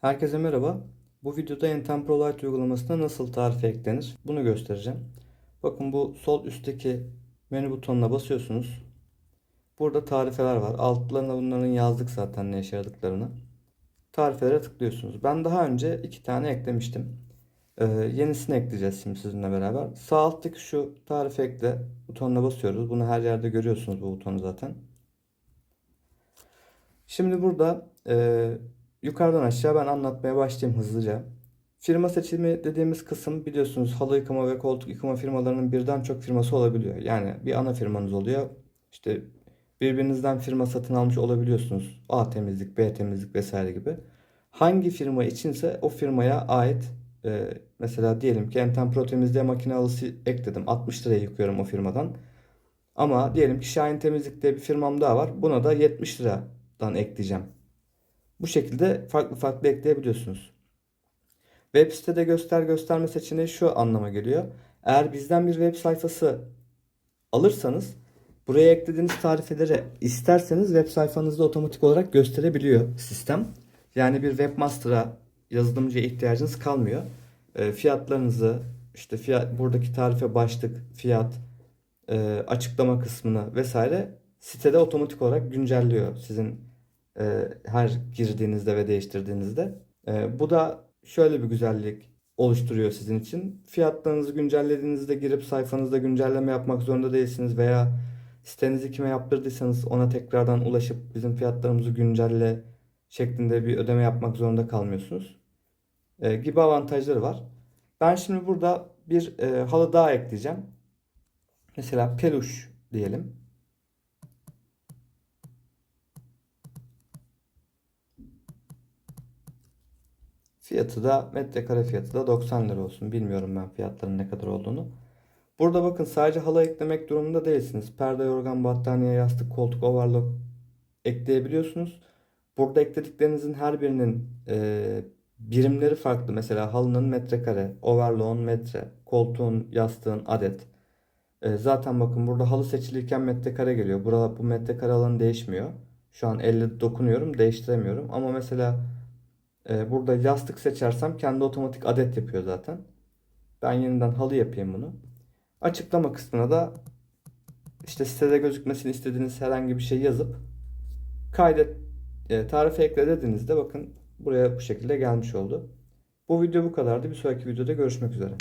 Herkese merhaba. Bu videoda Entem ProLite uygulamasına nasıl tarife eklenir bunu göstereceğim. Bakın bu sol üstteki menü butonuna basıyorsunuz. Burada tarifeler var. Altlarına bunların yazdık zaten ne işe yaradıklarını. Tarifelere tıklıyorsunuz. Ben daha önce iki tane eklemiştim. Ee, yenisini ekleyeceğiz şimdi sizinle beraber. Sağ alttaki şu tarife ekle butonuna basıyoruz. Bunu her yerde görüyorsunuz bu butonu zaten. Şimdi burada e, yukarıdan aşağı ben anlatmaya başlayayım hızlıca. Firma seçimi dediğimiz kısım biliyorsunuz halı yıkama ve koltuk yıkama firmalarının birden çok firması olabiliyor. Yani bir ana firmanız oluyor. İşte birbirinizden firma satın almış olabiliyorsunuz. A temizlik, B temizlik vesaire gibi. Hangi firma içinse o firmaya ait e, mesela diyelim ki Enten Pro temizliğe makine halısı ekledim. 60 liraya yıkıyorum o firmadan. Ama diyelim ki Şahin Temizlik diye bir firmam daha var. Buna da 70 liradan ekleyeceğim. Bu şekilde farklı farklı ekleyebiliyorsunuz. Web sitede göster gösterme seçeneği şu anlama geliyor. Eğer bizden bir web sayfası alırsanız buraya eklediğiniz tarifeleri isterseniz web sayfanızda otomatik olarak gösterebiliyor sistem. Yani bir webmaster'a yazılımcıya ihtiyacınız kalmıyor. E, fiyatlarınızı işte fiyat buradaki tarife başlık, fiyat, e, açıklama kısmını vesaire sitede otomatik olarak güncelliyor sizin her girdiğinizde ve değiştirdiğinizde. E, bu da şöyle bir güzellik oluşturuyor sizin için. Fiyatlarınızı güncellediğinizde girip sayfanızda güncelleme yapmak zorunda değilsiniz veya sitenizi kime yaptırdıysanız ona tekrardan ulaşıp bizim fiyatlarımızı güncelle şeklinde bir ödeme yapmak zorunda kalmıyorsunuz. E, gibi avantajları var. Ben şimdi burada bir e, halı daha ekleyeceğim. Mesela peluş diyelim. Fiyatı da metrekare fiyatı da 90 lira olsun. Bilmiyorum ben fiyatların ne kadar olduğunu. Burada bakın sadece halı eklemek durumunda değilsiniz. Perde, yorgan, battaniye, yastık, koltuk, overlock ekleyebiliyorsunuz. Burada eklediklerinizin her birinin e, birimleri farklı. Mesela halının metrekare, overlock'un metre, koltuğun, yastığın adet. E, zaten bakın burada halı seçilirken metrekare geliyor. Burada bu metrekare alanı değişmiyor. Şu an elle dokunuyorum, değiştiremiyorum. Ama mesela ee, burada yastık seçersem kendi otomatik adet yapıyor zaten. Ben yeniden halı yapayım bunu. Açıklama kısmına da işte sitede gözükmesini istediğiniz herhangi bir şey yazıp kaydet e, tarife ekle dediğinizde bakın buraya bu şekilde gelmiş oldu. Bu video bu kadardı. Bir sonraki videoda görüşmek üzere.